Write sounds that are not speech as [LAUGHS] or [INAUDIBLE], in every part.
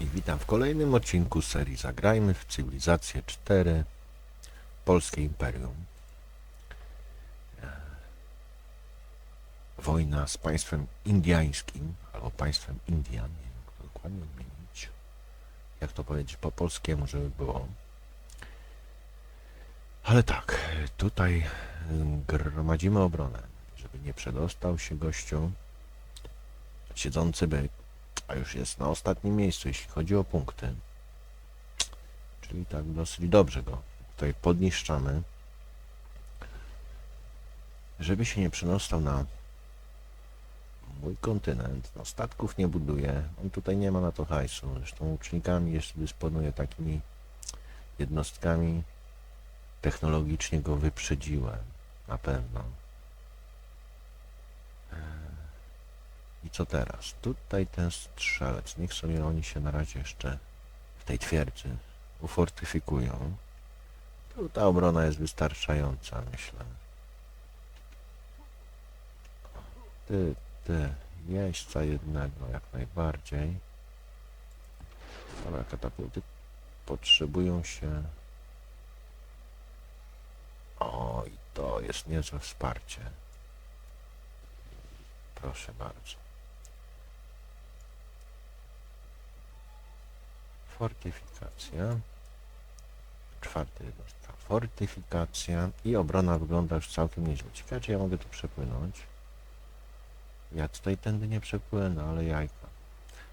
I witam w kolejnym odcinku serii Zagrajmy w Cywilizację 4 Polskie Imperium. Wojna z państwem indiańskim, albo państwem Indian, nie wiem jak to dokładnie odmienić. Jak to powiedzieć po polskiemu, żeby było. Ale tak, tutaj y, gromadzimy obronę, żeby nie przedostał się gościu siedzący byk, a już jest na ostatnim miejscu, jeśli chodzi o punkty. Czyli tak dosyć dobrze go tutaj podniszczamy. Żeby się nie przenostał na mój kontynent, no statków nie buduje, on tutaj nie ma na to hajsu, zresztą łucznikami jeszcze dysponuje takimi jednostkami, technologicznie go wyprzedziłem, na pewno. I co teraz? Tutaj ten strzelec. Niech sobie oni się na razie jeszcze w tej twierdzy ufortyfikują. Tu ta obrona jest wystarczająca, myślę. Ty, ty, jeźdźca jednego jak najbardziej. Dobra, katapulty potrzebują się... O, i to jest niezłe wsparcie. Proszę bardzo. Fortyfikacja. Czwarty jednostka. Fortyfikacja i obrona wygląda już całkiem nieźle. Ciekawe, czy ja mogę tu przepłynąć. Ja tutaj tędy nie przepłynę, ale jajka.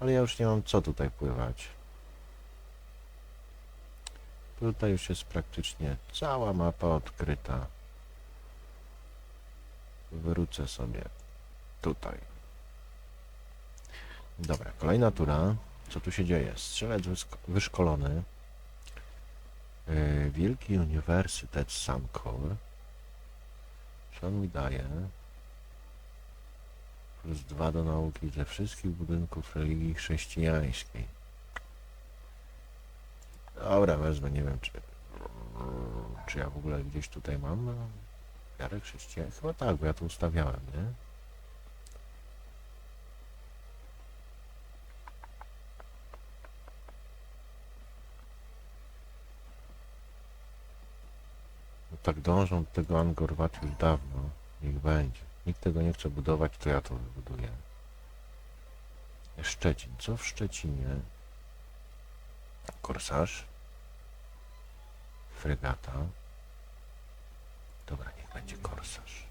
Ale ja już nie mam co tutaj pływać. Tutaj już jest praktycznie cała mapa odkryta. Wrócę sobie tutaj. Dobra, kolejna tura. Co tu się dzieje? Strzelec wyszkolony. Yy, Wielki Uniwersytet on mi daje? Plus dwa do nauki ze wszystkich budynków religii chrześcijańskiej. Dobra, wezmę, nie wiem czy... Czy ja w ogóle gdzieś tutaj mam e, wiarę chrześcijańską? Chyba tak, bo ja tu ustawiałem, nie? Tak dążą do tego Angorwat już dawno. Niech będzie. Nikt tego nie chce budować, to ja to wybuduję. Szczecin. Co w Szczecinie? Korsarz. Fregata. Dobra, niech będzie korsarz.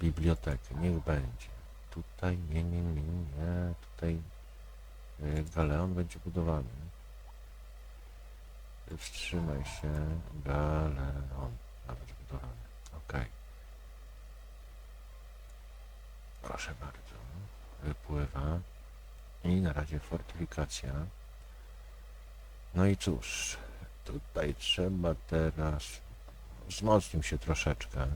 Bibliotekę, niech będzie. Tutaj, nie, nie, nie, nie. Tutaj y, galeon będzie budowany. Wstrzymaj się, galeon. Nawet budowany. Okej. Proszę bardzo. Wypływa. I na razie fortyfikacja. No i cóż, tutaj trzeba teraz wzmocnił się troszeczkę.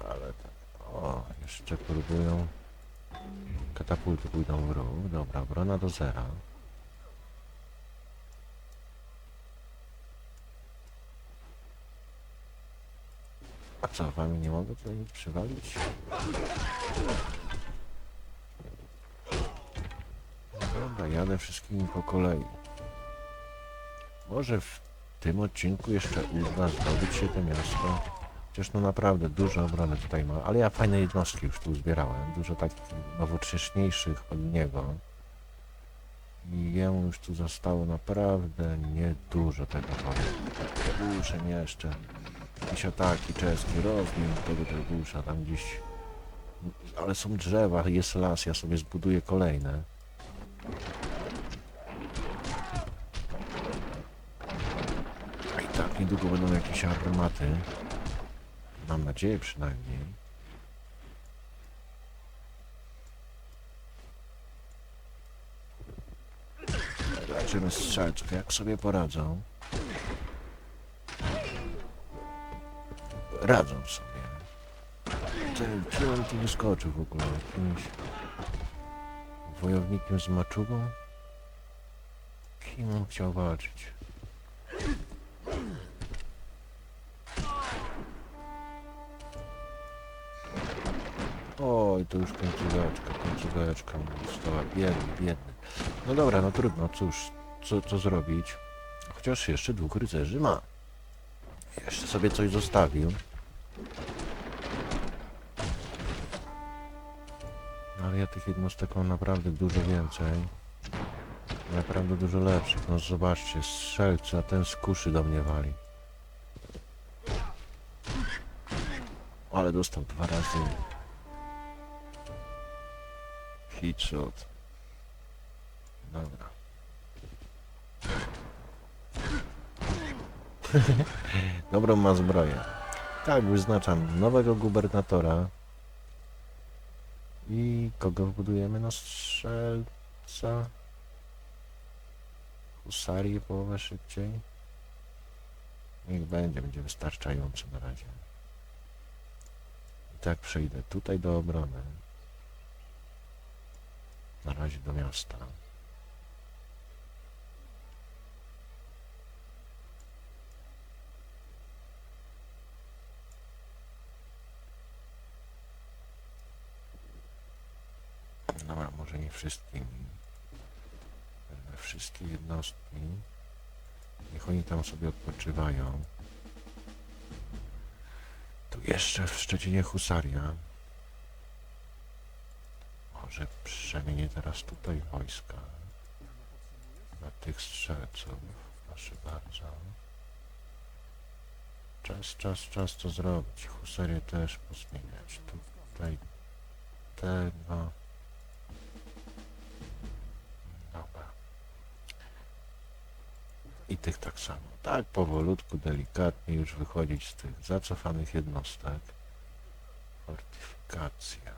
Ale tak, o, jeszcze próbują katapulty pójdą w ruch. Dobra, obrona do zera. Co, wami nie mogę tutaj przywalić? Dobra, jadę wszystkimi po kolei. Może w tym odcinku jeszcze uda zdobyć się to miasto. Chociaż no naprawdę dużo obrony tutaj ma, ale ja fajne jednostki już tu zbierałem. Dużo takich nowocześniejszych od niego. I jemu już tu zostało naprawdę niedużo tego powiem. Muszę jeszcze jakieś ataki czeskie, rozbił tego Dragusza tam gdzieś. Ale są drzewa, jest las, ja sobie zbuduję kolejne. I tak niedługo będą jakieś armaty. Mam nadzieję przynajmniej. Zobaczymy strzelców, jak sobie poradzą. Radzą sobie. Czy on tu wyskoczył w ogóle? Jakimś wojownikiem z maczugą? Kim on chciał walczyć? Oj, to już końcóweczka, końcóweczka została. Biedny, biedny. No dobra, no trudno, cóż, co, co zrobić? Chociaż jeszcze dwóch rycerzy ma. Jeszcze sobie coś zostawił. Ale ja tych jednostek mam naprawdę dużo więcej. Naprawdę dużo lepszych. No zobaczcie, strzelcy, a ten z kuszy do mnie wali. Ale dostał dwa razy. Hitshot. Dobra. [LAUGHS] Dobrą ma zbroję. Tak, wyznaczam nowego gubernatora. I kogo wbudujemy na strzelca? Husarię połowę szybciej. Niech będzie, będzie wystarczająco na razie. I tak przejdę tutaj do obrony. Na razie do miasta. Dobra, może nie wszystkimi. E, Wszystkie jednostki. Niech oni tam sobie odpoczywają. Tu jeszcze w Szczecinie husaria. Może przemienię teraz tutaj wojska. Na tych strzelców. Proszę bardzo. Czas, czas, czas to zrobić. Husarię też pozmieniać. Tutaj tego. Dobra. I tych tak samo. Tak powolutku, delikatnie już wychodzić z tych zacofanych jednostek. Fortyfikacja.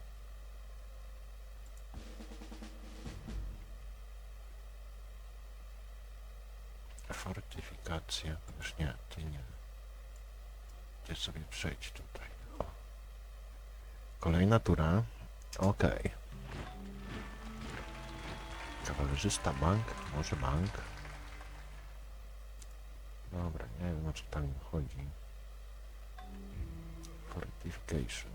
Fortyfikacja. Już nie, ty nie. Ty sobie przejdź tutaj. O. Kolejna tura. Okej. Kawalerzysta, bank, może bank. Dobra, nie wiem o co tam chodzi. Fortification.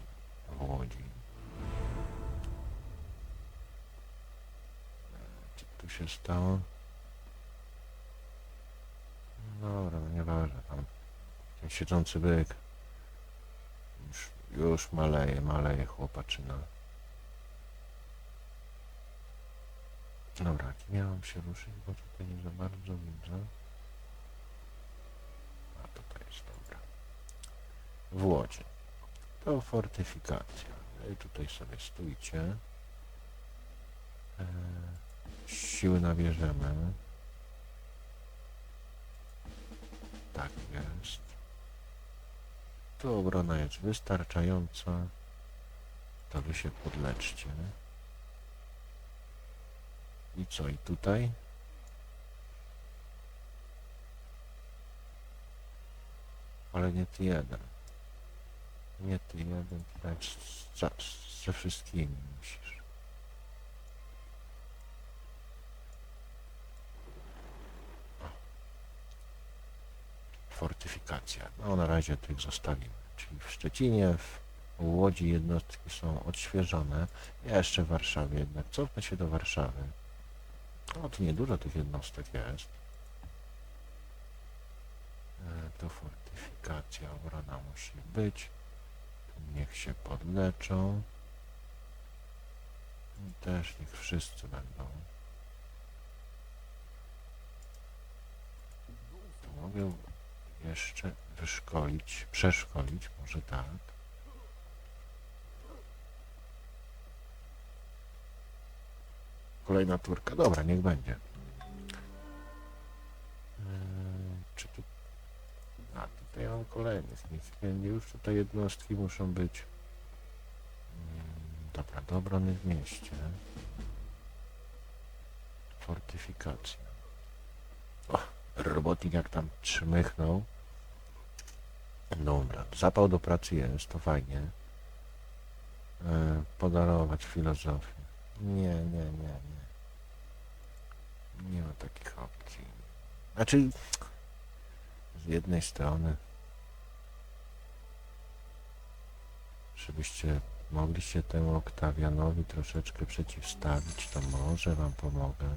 E, Co tu się stało? Dobra, no nieważne tam. Ten siedzący byk. Już, już maleje, maleje chłopaczyna. Dobra, jak miałam się ruszyć, bo tutaj nie za bardzo widzę. A tutaj jest dobra. W Łodzi. To fortyfikacja. I tutaj sobie stójcie. E, siły nabierzemy. Tak jest. Tu obrona jest wystarczająca. To wy się podleczcie. I co, i tutaj? Ale nie ty jeden. Nie ty jeden, tak za, ze wszystkimi musisz. Fortyfikacja. No na razie tych zostawimy. Czyli w Szczecinie, w Łodzi jednostki są odświeżone. Jeszcze w Warszawie jednak. Cofnę się do Warszawy. No tu niedużo tych jednostek jest. E, Tu fortyfikacja, obrona musi być. Niech się podleczą. I też niech wszyscy będą. Tu mogę jeszcze wyszkolić, przeszkolić, może tak. Kolejna turka. Dobra, niech będzie. Eee, czy tu... A, tutaj mam. Niech będzie. Już tutaj jednostki muszą być. Mm, Dobra, do obrony w mieście. Fortyfikacja. O, robotnik jak tam trzmychnął. Dobra, zapał do pracy jest, to fajnie. E, podarować filozofię. Nie, nie, nie, nie. Nie ma takich opcji. Znaczy, z jednej strony, żebyście mogliście temu Oktawianowi troszeczkę przeciwstawić, to może wam pomogę.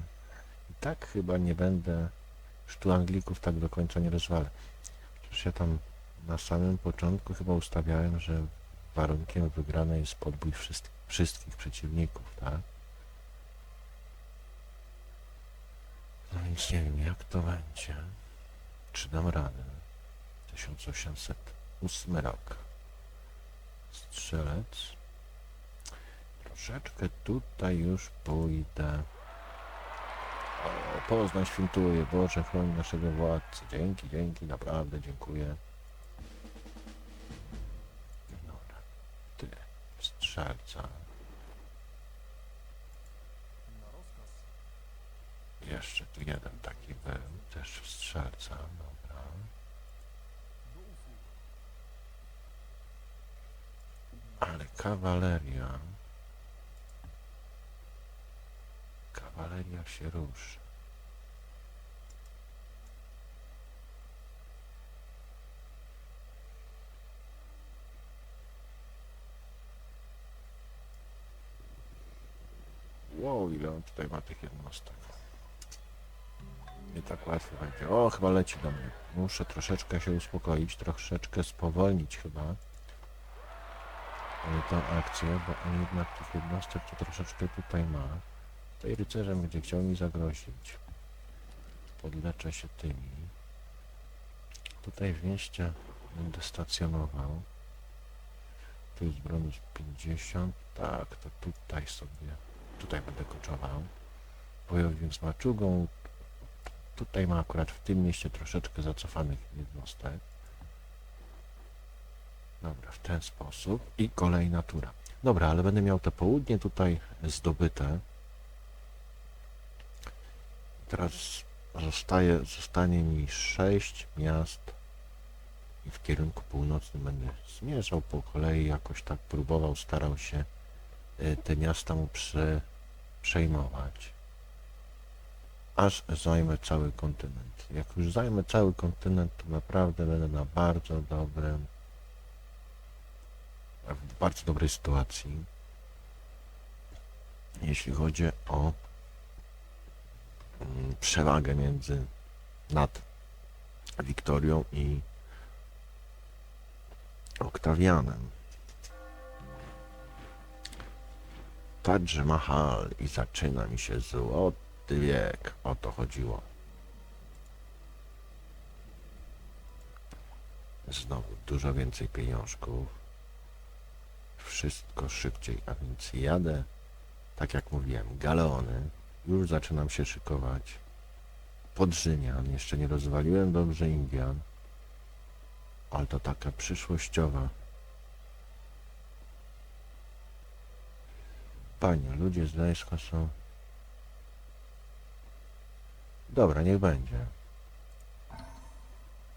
I tak chyba nie będę, już tu Anglików tak do końca nie rozwalę. Przecież ja tam na samym początku chyba ustawiałem, że warunkiem wygranej jest podbój wszystkich, wszystkich przeciwników, tak? No więc nie wiem, jak to będzie. Czy dam radę? 1808 rok. Strzelec. Troszeczkę tutaj już pójdę. O, Poznań świętuje. Boże, chroń naszego władcy. Dzięki, dzięki, naprawdę dziękuję. Dobra. Ty, strzelca. Jeszcze tu jeden taki był, też strzelca, dobra. Do usług. Ale kawaleria... Kawaleria się ruszy. Wow, ile on tutaj ma tych jednostek. Nie tak łatwo będzie. O, chyba leci do mnie. Muszę troszeczkę się uspokoić, troszeczkę spowolnić chyba tą akcję, bo on jednak tych jednostek to troszeczkę tutaj ma. Tutaj rycerzem będzie chciał mi zagrozić. Podleczę się tymi. Tutaj w mieście będę stacjonował. Tu jest bronić 50. Tak, to tutaj sobie. Tutaj będę koczował. Wojownik z maczugą. Tutaj ma akurat w tym mieście troszeczkę zacofanych jednostek. Dobra, w ten sposób. I kolejna tura. Dobra, ale będę miał te południe tutaj zdobyte. Teraz zostaje, zostanie mi sześć miast i w kierunku północnym będę zmierzał po kolei, jakoś tak próbował, starał się y, te miasta mu prze, przejmować. Aż zajmę cały kontynent. Jak już zajmę cały kontynent, to naprawdę będę na bardzo dobrym w bardzo dobrej sytuacji, jeśli chodzi o mm, przewagę między nad Wiktorią i Oktawianem. Tadż Mahal i zaczyna mi się złoty wiek. O to chodziło. Znowu dużo więcej pieniążków wszystko szybciej, a więc jadę, tak jak mówiłem, galeony, już zaczynam się szykować pod Rzymian, jeszcze nie rozwaliłem dobrze Indian, ale to taka przyszłościowa. Panie, ludzie z Lejska są... Dobra, niech będzie.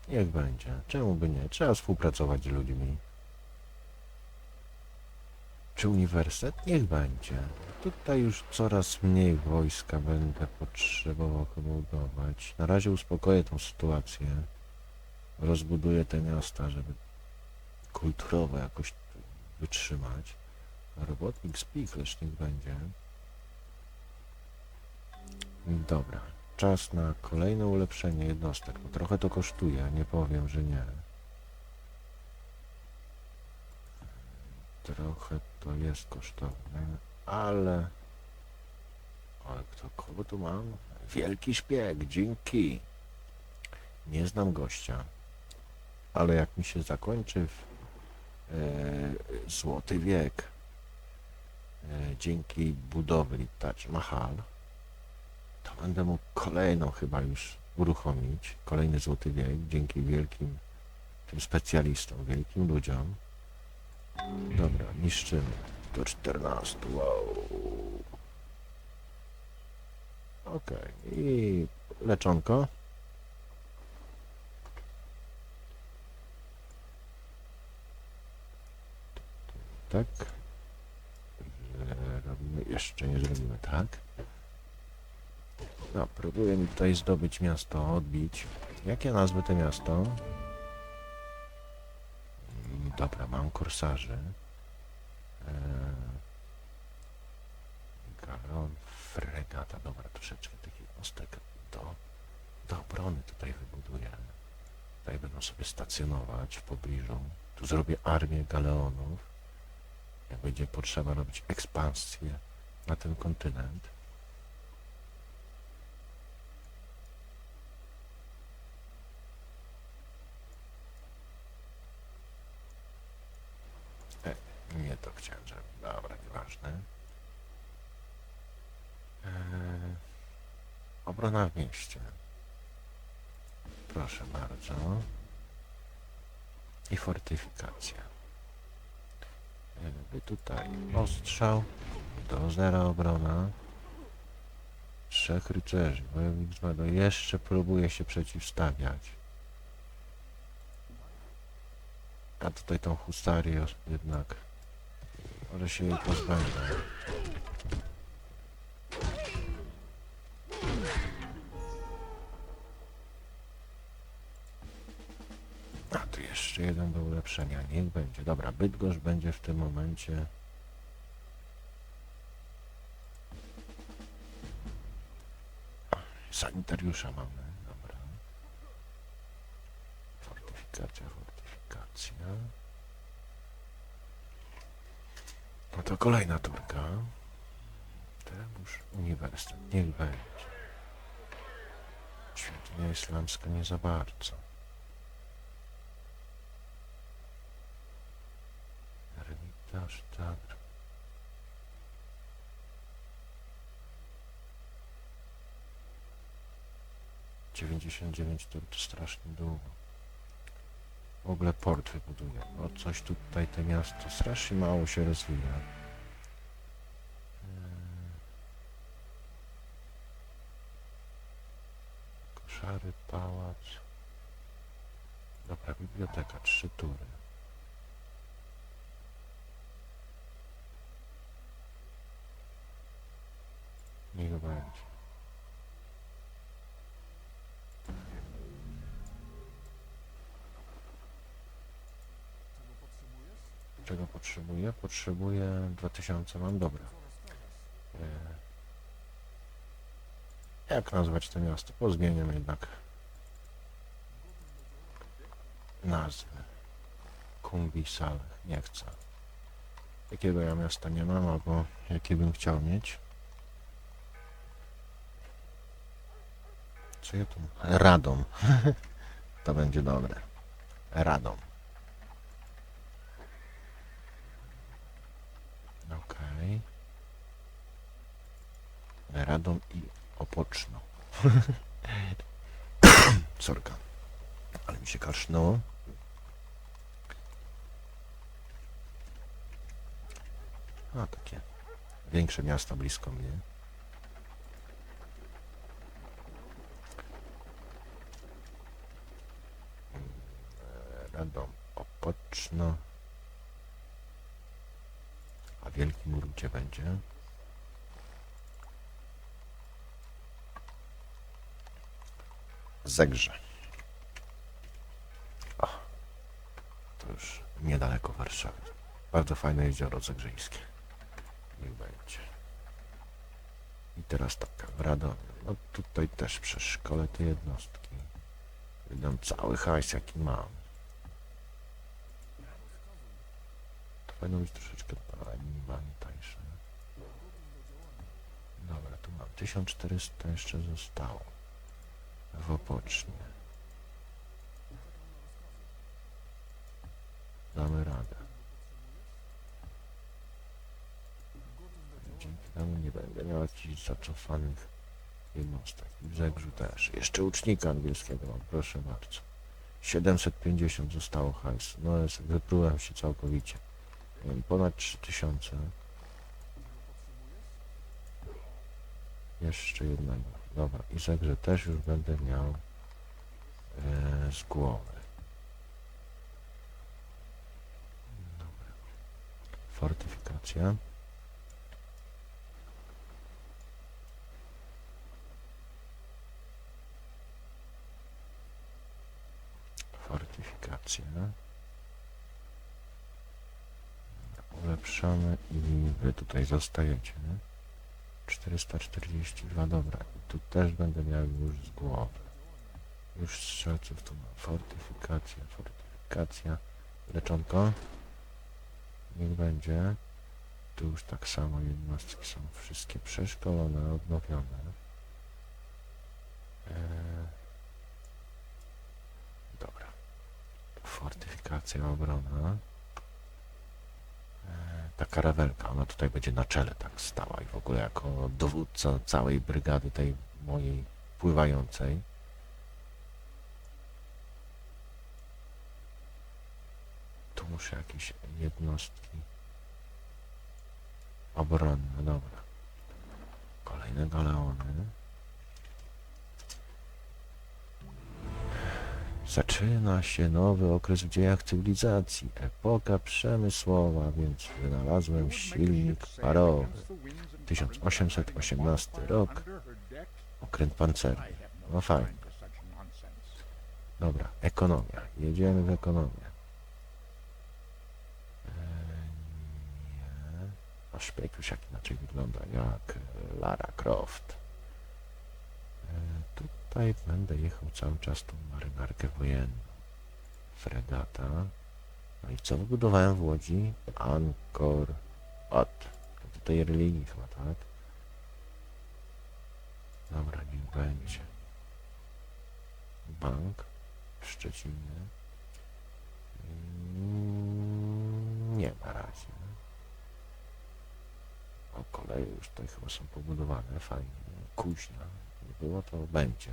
Niech będzie. Czemu by nie? Trzeba współpracować z ludźmi. Czy uniwersytet? Niech będzie. Tutaj już coraz mniej wojska będę potrzebował budować. Na razie uspokoję tą sytuację. Rozbuduję te miasta, żeby kulturowo jakoś wytrzymać. Robotnik Spichlerz niech będzie. Dobra. Czas na kolejne ulepszenie jednostek. No, trochę to kosztuje, nie powiem, że nie. Trochę to jest kosztowne, ale... Ale kto, kogo tu mam? Wielki szpieg, dzięki. Nie znam gościa, ale jak mi się zakończy w, e, złoty wiek e, dzięki budowli Taj Mahal, to będę mógł kolejną chyba już uruchomić, kolejny złoty wiek dzięki wielkim tym specjalistom, wielkim ludziom. Dobra, niszczymy. Do 14, wow. Okej, i leczonko. Tak. Robimy, jeszcze nie zrobimy tak. No, próbuję mi tutaj zdobyć miasto, odbić. Jakie nazwy to miasto? Dobra, mam korsarzy. Galon, fregata, dobra, troszeczkę tych jednostek do, do obrony tutaj wybuduję. Tutaj będą sobie stacjonować w pobliżu. Tu zrobię armię galeonów. Jak będzie potrzeba robić ekspansję na ten kontynent. E, nie to chciałem. Dobra, nieważne. Eee, obrona w mieście. Proszę bardzo. I fortyfikacja. Jakby tutaj ostrzał. Do zera obrona. Trzech rycerzy. Wojownik z Mado jeszcze próbuje się przeciwstawiać. A tutaj tą hustarię jednak. Może się jej pozbędę. A tu jeszcze jeden do ulepszenia. Niech będzie. Dobra, Bydgoszcz będzie w tym momencie. Sanitariusza mamy. Dobra. Fortyfikacja, fortyfikacja. No to kolejna turka. Trebusz Uniwersytet. Niech będzie. Świątynia islamska nie za bardzo. Ermitaż, teatr. Dziewięćdziesiąt dziewięć to strasznie długo. W ogóle port wybuduję. No coś tutaj to miasto strasznie mało się rozwija. Eee. Koszary, pałac. Dobra, biblioteka, trzy tury. Niech będzie. Potrzebuję? Potrzebuję 2000, mam rozkażesz? E, Jak nazwać to miasto? Pozmieniam jednak nazwę. Kumwisal. Nie chcę. Jakiego ja miasta nie mam, albo jakie bym chciał mieć? Co ja tu? Radom. [LAUGHS] to będzie dobre. Radom. Okej. Radom i Opoczno. [COUGHS] Sorka. Ale mi się kaszlnęło. A, takie większe miasta blisko mnie. Mm, e, Radom, Opoczno. A Wielki Mur gdzie będzie? Zegrze. O, to już niedaleko Warszawy. Bardzo fajne jezioro zegrzyńskie. Niech będzie. I teraz tak, w Radomiu. No tutaj też przez szkole te jednostki. Wydam cały hajs jaki mam. Rozkazuj. To powinno być troszeczkę minimalnie tańsze. Dobra, tu mam 1400 jeszcze zostało. W Opocznie. Damy radę. Dzięki temu nie będę miał jakichś zacofanych jednostek. W Zegrzu też. Jeszcze ucznika angielskiego mam, proszę bardzo. 750 zostało hajsu. No jest, wyprułem się całkowicie. Ponad 3000. Czego potrzebujesz? Jeszcze jednego. Dobra, i Zegrze też już będę miał e, z głowy. Dobra. Fortyfikacja. I wy tutaj zostajecie. 442, dobra. I tu też będę miał już z głowy. Już strzelców tu mam. Fortyfikacja, fortyfikacja. Leczonko. Niech będzie. Tu już tak samo jednostki są wszystkie przeszkolone, odnowione. Eee, dobra. Fortyfikacja, obrona. Ta karawelka, ona tutaj będzie na czele tak stała i w ogóle jako dowódca całej brygady tej mojej pływającej. Tu muszę jakieś jednostki obronne, dobra. Kolejne galeony. Zaczyna się nowy okres w dziejach cywilizacji, epoka przemysłowa, więc wynalazłem silnik parowy. 1818 rok, okręt pancerny. No fajnie. Dobra, ekonomia. Jedziemy w ekonomię. Eee, nie. A szpieg już jak inaczej wygląda, jak Lara Croft. Tutaj będę jechał cały czas tą marynarkę wojenną. Fregata. No i co wybudowałem w Łodzi? Ankor Ot. To tej religii chyba, tak? Dobra, niech będzie. Bank w Szczecinie. Mm, Nie na razie. O, koleje już tutaj chyba są pobudowane, fajnie. Kuźnia. Nie było, to będzie.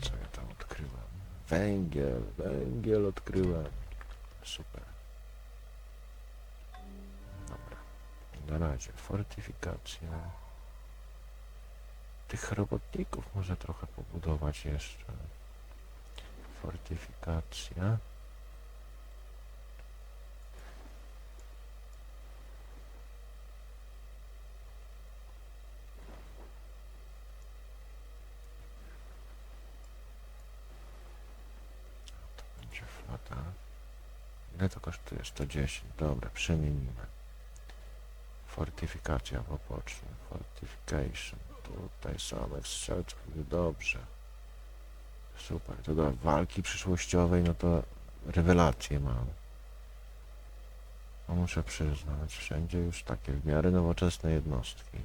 Co ja tam odkryłem? Węgiel, węgiel odkryłem. Super. Dobra. Na razie fortyfikacja. Tych robotników może trochę pobudować jeszcze. Fortyfikacja. 10. Dobra, przemienimy. Fortyfikacja poboczna. Fortification. Tutaj są strzelcy. No dobrze. Super. To do walki przyszłościowej, no to rewelacje mamy. No muszę przyznać, wszędzie już takie w miarę nowoczesne jednostki.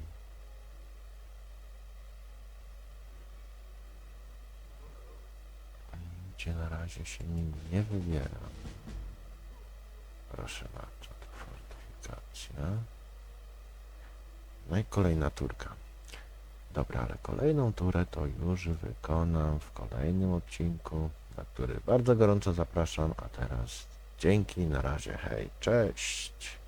Gdzie na razie się nie wybiera. Proszę bardzo, to fortyfikacja. No i kolejna turka. Dobra, ale kolejną turę to już wykonam w kolejnym odcinku, na który bardzo gorąco zapraszam. A teraz dzięki, na razie, hej, cześć.